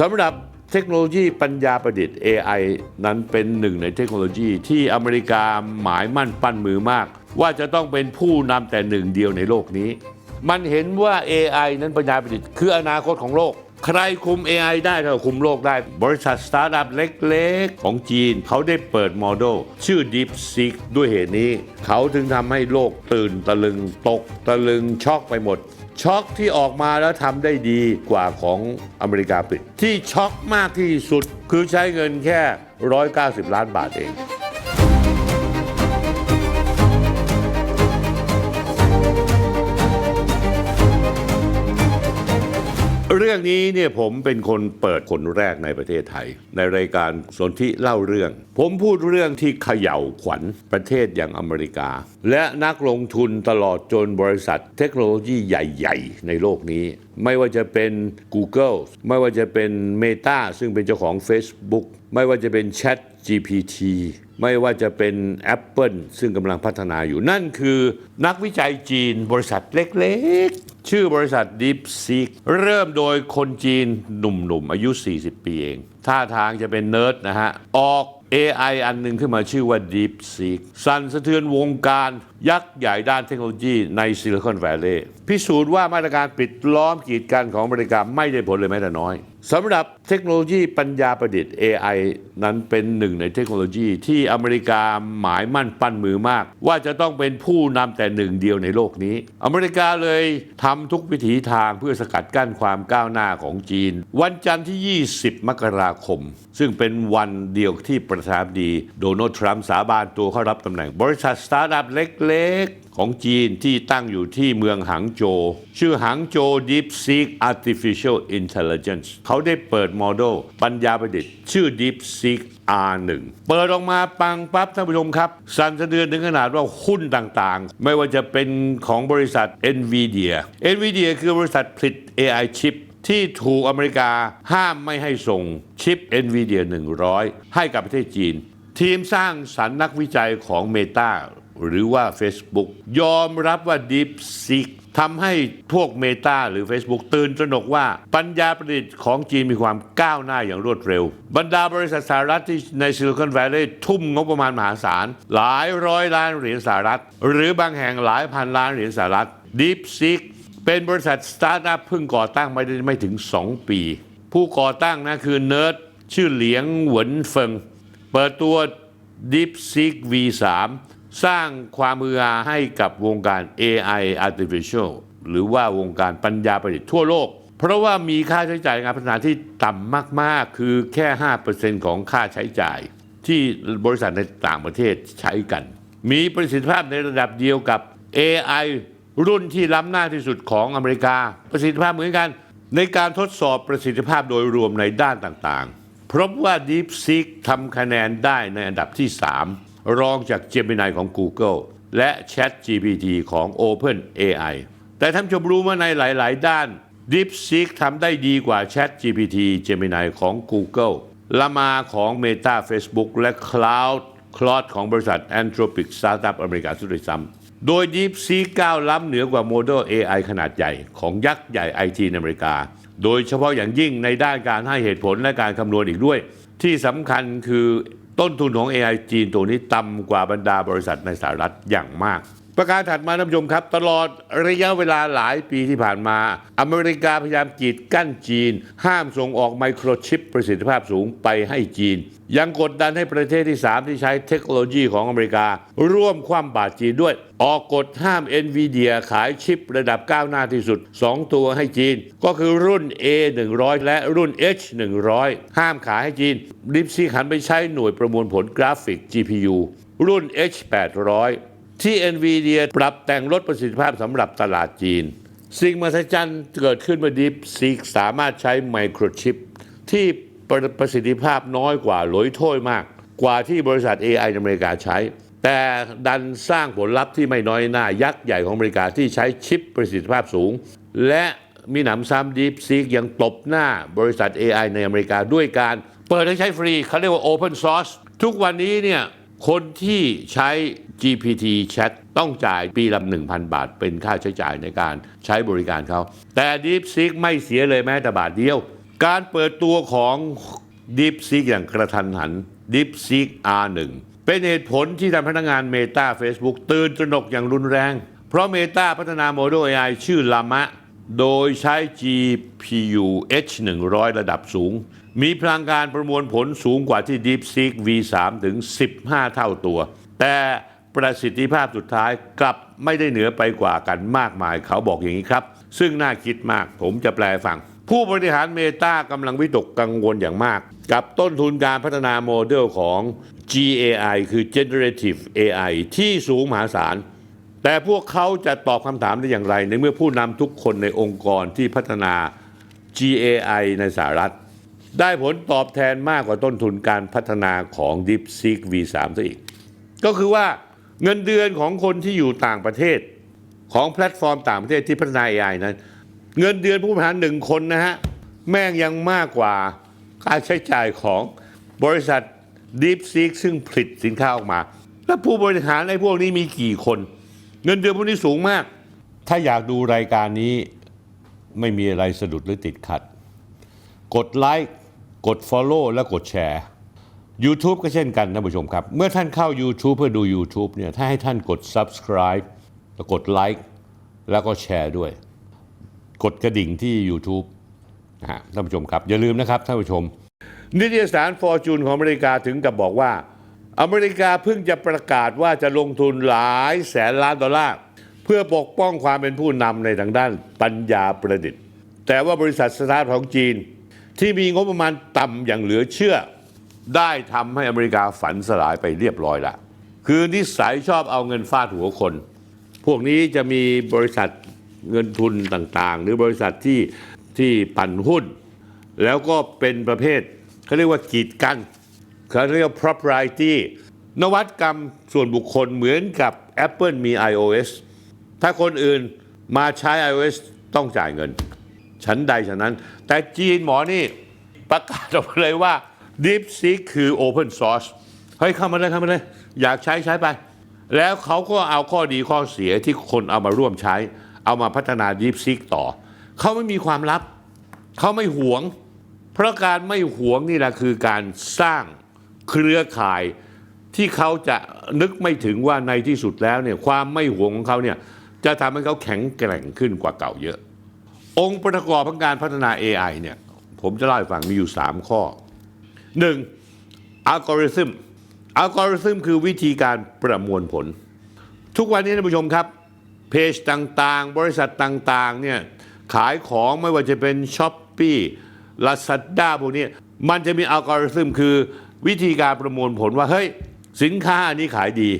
สำหรับเทคโนโลยีปัญญาประดิษฐ์ AI นั้นเป็นหนึ่งในเทคโนโลยีที่อเมริกาหมายมั่นปั้นมือมาก ว่าจะต้องเป็นผู้นำแต่หนึ่งเดียวในโลกนี้ มันเห็นว่า AI นั้นปัญญาประดิษฐ์คืออนาคตของโลก ใครคุม AI ได้เท่าคุมโลกได้ บริษัทสตาร์ทอัพเล็กๆ ของจีน เขาได้เปิดโมเดลชื่อ DeepSeek ด้วยเหตุนี้ เขาถึงทำให้โลกตื่นตะลึงตกตะลึงช็อกไปหมด ช็อกที่ออกมาแล้วทำได้ดีกว่าของอเมริกาปิด ที่ช็อกมากที่สุดคือใช้เงินแค่ 190 ล้านบาทเอง เรื่องนี้เนี่ยผมเป็นคนเปิดคนแรกในประเทศไทย ในรายการสนธิเล่าเรื่อง ผมพูดเรื่องที่เขย่าขวัญประเทศอย่างอเมริกา และนักลงทุนตลอดจนบริษัทเทคโนโลยีใหญ่ ๆ ในโลกนี้ ไม่ว่าจะเป็น Google ไม่ว่าจะเป็น Meta ซึ่งเป็นเจ้าของ Facebook ไม่ว่าจะเป็น Chat GPT ไม่ว่าจะเป็น Apple ซึ่งกำลังพัฒนาอยู่นั่นคือ นักวิจัยจีนบริษัทเล็ก ๆ ชื่อบริษัท DeepSeek เริ่มโดยคนจีนหนุ่มๆ อายุ 40 ปีเอง ท่าทางจะเป็นเนิร์ดนะฮะ ออก AI อันหนึ่งขึ้นมาชื่อว่า DeepSeek สั่นสะเทือนวงการยักษ์ใหญ่ด้านเทคโนโลยีในซิลิคอนแวลลย์พิสูจน์ว่ามาตรการปิดล้อมกีดกันของอเมริกาไม่ได้ผลเลยแม้แต่น้อยสำหรับเทคโนโลยีปัญญาประดิษฐ์ AI นั้นเป็นหนึ่งในเทคโนโลยีที่อเมริกาหมายมั่นปั้นมือมาก ว่าจะต้องเป็นผู้นำแต่หนึ่งเดียวในโลกนี้ อเมริกาเลยทำทุกวิถีทางเพื่อสกัดกั้นความก้าวหน้าของจีน วันจันทร์ที่ 20 มกราคม ซึ่งเป็นวันเดียวที่ประธานาธิบดีโดนัลด์ทรัมป์สาบานตัวเข้ารับตำแหน่ง บริษัทสตาร์ทอัพเล็กๆ ของจีนที่ตั้งอยู่ที่เมืองหางโจวชื่อหางโจว DeepSeek Artificial Intelligence เขาได้เปิดโมเดลปัญญาประดิษฐ์ ชื่อ DeepSeek R1 เปิดออกมาปังปั๊บท่านผู้ชมครับ สั่นสะเทือนถึงขนาดว่าหุ้นต่างๆ ไม่ว่าจะเป็นของบริษัท NVIDIA NVIDIA คือบริษัทผลิต AI ชิป ที่ถูกอเมริกาห้ามไม่ให้ส่งชิป NVIDIA 100 ให้กับประเทศจีน ทีมสร้างสรรค์นักวิจัยของ Meta หรือว่า Facebook ยอมรับว่า DeepSeek ทำให้พวก Meta หรือ Facebook ตื่นตระหนกว่าปัญญาประดิษฐ์ของจีนมีความก้าวหน้าอย่างรวดเร็ว บรรดาบริษัทสหรัฐที่ในซิลิคอนแวลลย์ทุ่มงบประมาณมหาศาล หลายร้อยล้านเหรียญสหรัฐ หรือบางแห่งหลายพันล้านเหรียญสหรัฐ DeepSeek เป็นบริษัทสตาร์ทอัพเพิ่งก่อตั้งไม่ได้ไม่ถึง 2 ปี ผู้ก่อตั้งนะคือเนิร์ดชื่อเหลียงหวนเฟิง เปิดตัว DeepSeek V3 สร้างความมือฮาให้กับวงการ AI Artificial หรือว่าวงการปัญญาประดิษฐ์ทั่วโลก เพราะว่ามีค่าใช้จ่ายงานพัฒนาที่ต่ำมาก ๆ คือแค่ 5%ของค่าใช้จ่าย ที่บริษัทในต่างประเทศใช้กัน มีประสิทธิภาพในระดับเดียวกับ AI รุ่นที่ล้ำหน้าที่สุดของอเมริกา ประสิทธิภาพเหมือนกัน ในการทดสอบประสิทธิภาพโดยรวมในด้านต่างๆพบว่า DeepSeek ทำคะแนนได้ในอันดับที่ 3 รองจาก Gemini ของ Google และ ChatGPT ของ OpenAI แต่ท่านชมรู้ว่าในหลาย ๆ ด้าน DeepSeek ทำได้ดีกว่า ChatGPT Gemini ของ Google ละมาของ Meta Facebook และ Cloud Cloud ของบริษัท Anthropic Startup อเมริกาสุดซ้ำ โดย Deep Sea ก้าวล้ำเหนือกว่าโมเดล AI ขนาดใหญ่ของยักษ์ใหญ่ไอทีในอเมริกา โดยเฉพาะอย่างยิ่งในด้านการให้เหตุผลและการคำนวณอีกด้วย ที่สำคัญคือต้นทุนของ AI จีนตัวนี้ต่ำกว่าบรรดาบริษัทในสหรัฐอย่างมาก ประการถัดมาท่านผู้ชมครับ ตลอดระยะเวลาหลายปีที่ผ่านมา อเมริกาพยายามกีดกั้นจีน ห้ามส่งออกไมโครชิปประสิทธิภาพสูงไปให้จีน ยังกดดันให้ประเทศที่ 3 ที่ใช้เทคโนโลยีของอเมริกา ร่วมคว่ำบาตรจีนด้วย ออกกฎห้าม NVIDIA ขายชิประดับก้าวหน้าที่สุด 2 ตัวให้จีน ก็คือรุ่น A 100และรุ่น H 100ห้ามขายให้จีนดิฟซีหันไปใช้หน่วยประมวลผลกราฟิก GPU รุ่น H 800 ที่ NVIDIA ปรับแต่งลดประสิทธิภาพสำหรับตลาดจีน สิ่งมหัศจรรย์เกิดขึ้นเมื่อ DeepSeek สามารถใช้ไมโครชิปที่ประประสิทธิภาพน้อยกว่าหลอยถ้วยมาก กว่าที่บริษัท AI ในอเมริกาใช้ แต่ดันสร้างผลลัพธ์ที่ไม่น้อยหน้ายักษ์ใหญ่ของอเมริกาที่ใช้ชิปประสิทธิภาพสูง และมีหนำซ้ำ DeepSeek ยังตบหน้าบริษัท AI ในอเมริกาด้วยการ เปิดให้ใช้ฟรีเขาเรียกว่า Open Source ทุกวันนี้เนี่ยคนที่ใช้ GPT Chat ต้องจ่ายปีละ1,000 บาท เป็นค่าใช้จ่ายในการใช้บริการเขา แต่ DeepSeek ไม่เสียเลยแม้แต่บาทเดียว การเปิดตัวของ DeepSeek อย่างกระทันหัน DeepSeek R1 เป็นเหตุผลที่ทำพนักงาน Meta Facebook ตื่นตระหนกอย่างรุนแรง เพราะ Meta พัฒนาโมเดล AI ชื่อ Llama โดยใช้ GPU H100 ระดับสูง มีพลังการประมวลผลสูงกว่าที่ DeepSeek V3 ถึง 15 เท่าตัว แต่ ประสิทธิภาพสุดท้ายกลับไม่ได้เหนือไปกว่ากันมากมายเขาบอกอย่างนี้ครับ ซึ่งน่าคิดมากผมจะแปลฟัง ผู้บริหารเมตากำลังวิตกกังวลอย่างมาก กับต้นทุนการพัฒนาโมเดลของ GAI คือ Generative AI ที่สูงมหาศาลแต่พวกเขาจะตอบคำถามได้อย่างไร ในเมื่อผู้นำทุกคนในองค์กรที่พัฒนา GAI ในสหรัฐ ได้ผลตอบแทนมากกว่าต้นทุนการพัฒนาของ DeepSeek V3 ซะอีก ก็คือว่า เงินเดือนของคนที่อยู่ต่างประเทศ ของแพลตฟอร์มต่างประเทศที่พัฒนา AI นั้น เงินเดือนผู้บริหารหนึ่งคนนะฮะ แม่งยังมากกว่าค่าใช้จ่ายของบริษัท DeepSeek ซึ่งผลิตสินค้าออกมา แล้วผู้บริหารในพวกนี้มีกี่คน เงินเดือนพวกนี้สูงมาก ถ้าอยากดูรายการนี้ไม่มีอะไรสะดุดหรือติดขัด กดไลค์กด Follow และกดแชร์ YouTube ก็เช่นกันท่านผู้ชมครับ เมื่อท่านเข้า YouTube เพื่อดู YouTube เนี่ยถ้าให้ท่านกด Subscribe แล้วกดไลค์แล้วก็แชร์ด้วย กดกระดิ่งที่ YouTube นะฮะท่านผู้ชมครับ อย่าลืมนะครับท่านผู้ชม นิตยสารฟอร์จูนของอเมริกาถึงกับบอกว่า อเมริกาเพิ่งจะประกาศว่าจะลงทุนหลายแสนล้านดอลลาร์เพื่อปกป้องความเป็นผู้นำในทางด้านปัญญาประดิษฐ์ แต่ว่าบริษัทสตาร์ทของจีน ที่มีงบประมาณต่ำอย่างเหลือเชื่อ ได้ทำให้อเมริกาฝันสลายไปเรียบร้อยละคือนิสัยชอบเอาเงินฟาดหัวคน พวกนี้จะมีบริษัทเงินทุนต่างๆ หรือบริษัทที่ที่ปั่นหุ้น แล้วก็เป็นประเภทเขาเรียกว่ากีดกันเขาเรียกว่า propriety นวัตกรรมส่วนบุคคลเหมือนกับ Apple มี iOS ถ้าคนอื่นมาใช้ iOS ต้องจ่ายเงินฉันใดฉะนั้น แต่จีนหมอนี่ประกาศออกมาเลยว่า DeepSeek คือ Open Source เฮ้ยเข้ามาเลยเข้ามาเลย อยากใช้ใช้ไป แล้วเขาก็เอาข้อดีข้อเสียที่คนเอามาร่วมใช้ เอามาพัฒนา DeepSeek ต่อ เขาไม่มีความลับ เขาไม่หวง เพราะการไม่หวงนี่แหละคือการสร้างเครือข่ายที่เขาจะนึกไม่ถึงว่าในที่สุดแล้วเนี่ยความไม่หวงของเขาเนี่ยจะทำให้เขาแข็งแกร่งขึ้นกว่าเก่าเยอะ องค์ประกอบของการพัฒนา AI เนี่ยผมจะเล่าให้ฟังมีอยู่ 3 ข้อ 1. อัลกอริทึมอัลกอริทึมคือวิธีการประมวลผล ทุกวันนี้ท่านผู้ชมครับเพจต่างๆ บริษัทต่างๆเนี่ยขายของไม่ว่าจะเป็น s h อ p e e Lazada พวกนี้มันจะมีอัลกอริทึมคือวิธีการประมวลผลว่า เฮ้ย สินค้าอันนี้ขายดี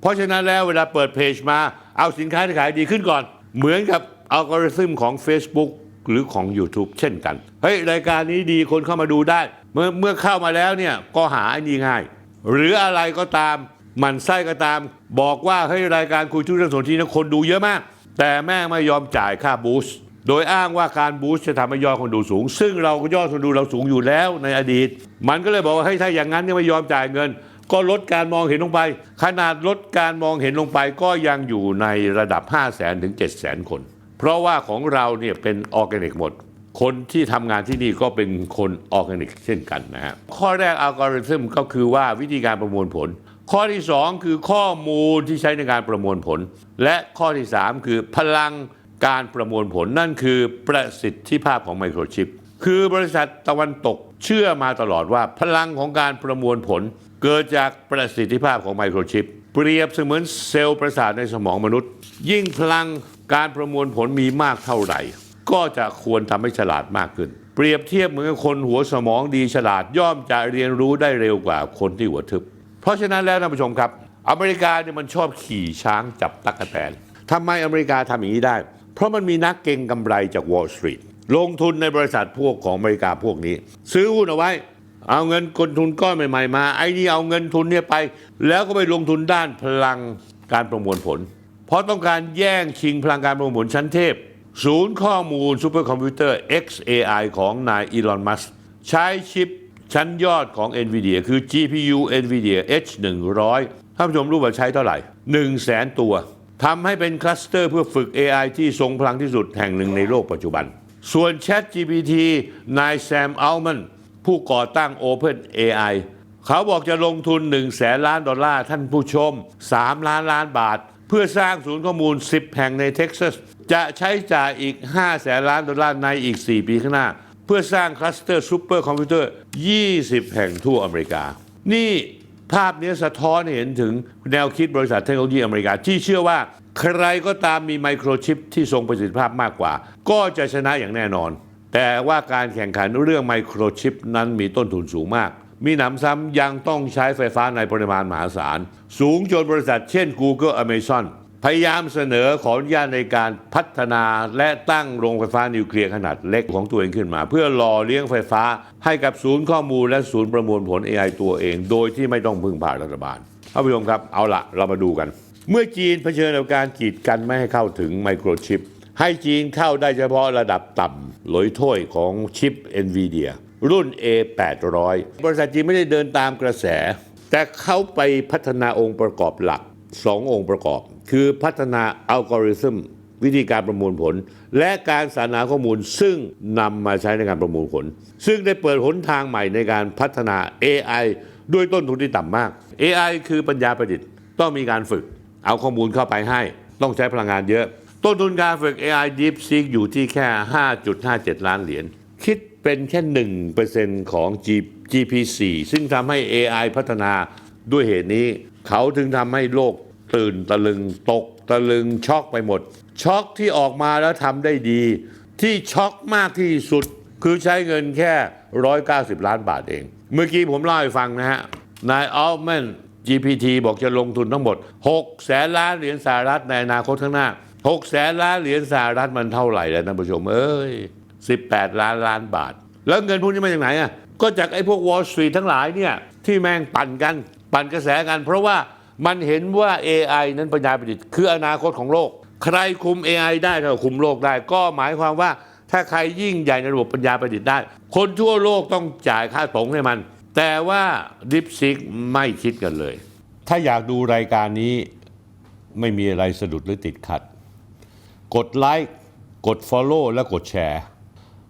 เพราะฉะนั้นแล้วเวลาเปิดเพจมาเอาสินค้าที่ขายดีขึ้นก่อน เหมือนกับอัลกอริทึมของ Facebook หรือของ YouTube เช่นกัน เฮ้ย รายการนี้ดีคนเข้ามาดูได้ เมื่อเมื่อเข้ามาแล้วเนี่ยก็หาไอ้นี่ง่าย หรืออะไรก็ตามหมันไส้ก็ตาม บอกว่าเฮ้ยรายการคุยทุกเรื่องสนทีนะคนดูเยอะมาก แต่แม่ไม่ยอมจ่ายค่าบูสโดยอ้างว่าการบูสจะทำให้ยอดคนดูสูง ซึ่งเราก็ยอดคนดูเราสูงอยู่แล้วในอดีต มันก็เลยบอกว่าเฮ้ยถ้าอย่างนั้นเนี่ยไม่ยอมจ่ายเงิน ก็ลดการมองเห็นลงไป ขนาดลดการมองเห็นลงไปก็ยังอยู่ในระดับ 5 0 0แสนถึง7 0 0แสนคน เพราะว่าของเราเนี่ยเป็นออร์แกนิกหมด คนที่ทำงานที่นี่ก็เป็นคนออร์แกนิกเช่นกันนะฮะข้อแรกอัลกอริทึมก็คือว่าวิธีการประมวลผล ข้อที่ 2 คือข้อมูลที่ใช้ในการประมวลผล และข้อที่ 3 คือพลังการประมวลผลนั่นคือประสิทธิภาพของไมโครชิป คือบริษัทตะวันตกเชื่อมาตลอดว่าพลังของการประมวลผล เกิดจากประสิทธิภาพของไมโครชิป เปรียบเสมือนเซลล์ประสาทในสมองมนุษย์ ยิ่งพลังการประมวลผลมีมากเท่าไหร่ ก็จะควรทำให้ฉลาดมากขึ้น เปรียบเทียบเหมือนคนหัวสมองดีฉลาดย่อมจะเรียนรู้ได้เร็วกว่าคนที่หัวทึบ เพราะฉะนั้นแล้วท่านผู้ชมครับ อเมริกาเนี่ยมันชอบขี่ช้างจับตั๊กแตนทำไมอเมริกาทำอย่างนี้ได้ เพราะมันมีนักเก็งกำไรจาก Wall Street ลงทุนในบริษัทพวกของอเมริกาพวกนี้ ซื้อหุ้นเอาไว้ เอาเงินกนทุนก้อนใหม่ๆมาไอ้นี่เอาเงินทุนเนี่ยไป แล้วก็ไปลงทุนด้านพลังการประมวลผล เพราะต้องการแย่งชิงพลังการประมวลผลชั้นเทพ ศูนย์ข้อมูลซูเปอร์คอมพิวเตอร์ XAI ของนายอีลอน มัสใช้ชิปชั้นยอดของ NVIDIA คือ GPU NVIDIA H100 ท่านผู้ชมรู้ว่าใช้เท่าไหร่ 1 0 0 0 0แสนตัวทำให้เป็นคลัสเตอร์เพื่อฝึก AI ที่ทรงพลังที่สุดแห่งหนึ่งในโลกปัจจุบัน ส่วน Chat GPT นายแซมอัลมันผู้ก่อตั้ง Open AI เขาบอกจะลงทุน1แสนล้านดอลลาร์ท่านผู้ชม 3 ล้านล้านบาท เพื่อสร้างศูนย์ข้อมูล 10 แห่งในเท็กซัส จะใช้จ่ายอีก 5 แสนล้านดอลลาร์ในอีก 4 ปีข้างหน้า เพื่อสร้างคลัสเตอร์ซูเปอร์คอมพิวเตอร์ 20 แห่งทั่วอเมริกา นี่ภาพนี้สะท้อนเห็นถึงแนวคิดบริษัทเทคโนโลยีอเมริกา ที่เชื่อว่าใครก็ตามมีไมโครชิปที่ทรงประสิทธิภาพมากกว่า ก็จะชนะอย่างแน่นอน แต่ว่าการแข่งขันเรื่องไมโครชิปนั้นมีต้นทุนสูงมาก มีหนำซ้ำยังต้องใช้ไฟฟ้าในปริมาณมหาศาล สูงจนบริษัทเช่น Google Amazon พยายามเสนอขออนุญาตในการพัฒนาและตั้งโรงไฟฟ้านิวเคลียร์ขนาดเล็กของตัวเองขึ้นมา เพื่อหล่อเลี้ยงไฟฟ้าให้กับศูนย์ข้อมูลและศูนย์ประมวลผล AI ตัวเอง โดยที่ไม่ต้องพึ่งพารัฐบาลท่านผู้ชมครับเอาละเรามาดูกัน เมื่อจีนเผชิญกับการกีดกันไม่ให้เข้าถึงไมโครชิป ให้จีนเข้าได้เฉพาะระดับต่ำหลอยถ้วยของชิป NVIDIA รุ่น A800 บริษัทจีนไม่ได้เดินตามกระแส แต่เขาไปพัฒนาองค์ประกอบหลัก 2 องค์ประกอบ คือพัฒนาอัลกอริทึมวิธีการประมวลผล และการสรรหาข้อมูลซึ่งนำมาใช้ในการประมวลผล ซึ่งได้เปิดหนทางใหม่ในการพัฒนา AI ด้วยต้นทุนที่ต่ำมาก AI คือปัญญาประดิษฐ์ต้องมีการฝึก เอาข้อมูลเข้าไปให้ ต้องใช้พลังงานเยอะ ต้นทุนการฝึก AI DeepSeek อยู่ที่แค่ 5.57 ล้านเหรียญคิด เป็นแค่ 1%ของ G- GP4 ซึ่งทำให้ AI พัฒนาด้วยเหตุนี้ เขาถึงทำให้โลกตื่นตะลึงตกตะลึงช็อกไปหมด ช็อกที่ออกมาแล้วทำได้ดี ที่ช็อกมากที่สุด คือใช้เงินแค่ 190 ล้านบาทเอง เมื่อกี้ผมเล่าให้ฟังนะฮะ นายอัลแมน GPT บอกจะลงทุนทั้งหมด 6 แสนล้านเหรียญสหรัฐในอนาคตข้างหน้า 6 แสนล้านเหรียญสหรัฐมันเท่าไหร่แล้วท่านผู้ชมเอ้ย 18 ล้านล้านบาท แล้วเงินพวกนี้มาจากไหนอะก็จากไอ้พวก Wall Street ทั้งหลายเนี่ยที่แม่งปั่นกันปั่นกระแสกัน เพราะว่ามันเห็นว่า AI นั้นปัญญาประดิษฐ์คืออนาคตของโลก ใครคุม AI ได้เท่ากับคุมโลกได้ ก็หมายความว่าถ้าใครยิ่งใหญ่ในระบบปัญญาประดิษฐ์ได้ คนทั่วโลกต้องจ่ายค่าตงให้มัน แต่ว่า DeepSeek ไม่คิดกันเลย ถ้าอยากดูรายการนี้ไม่มีอะไรสะดุดหรือติดขัด กดไลค์กด Follow และกดแชร์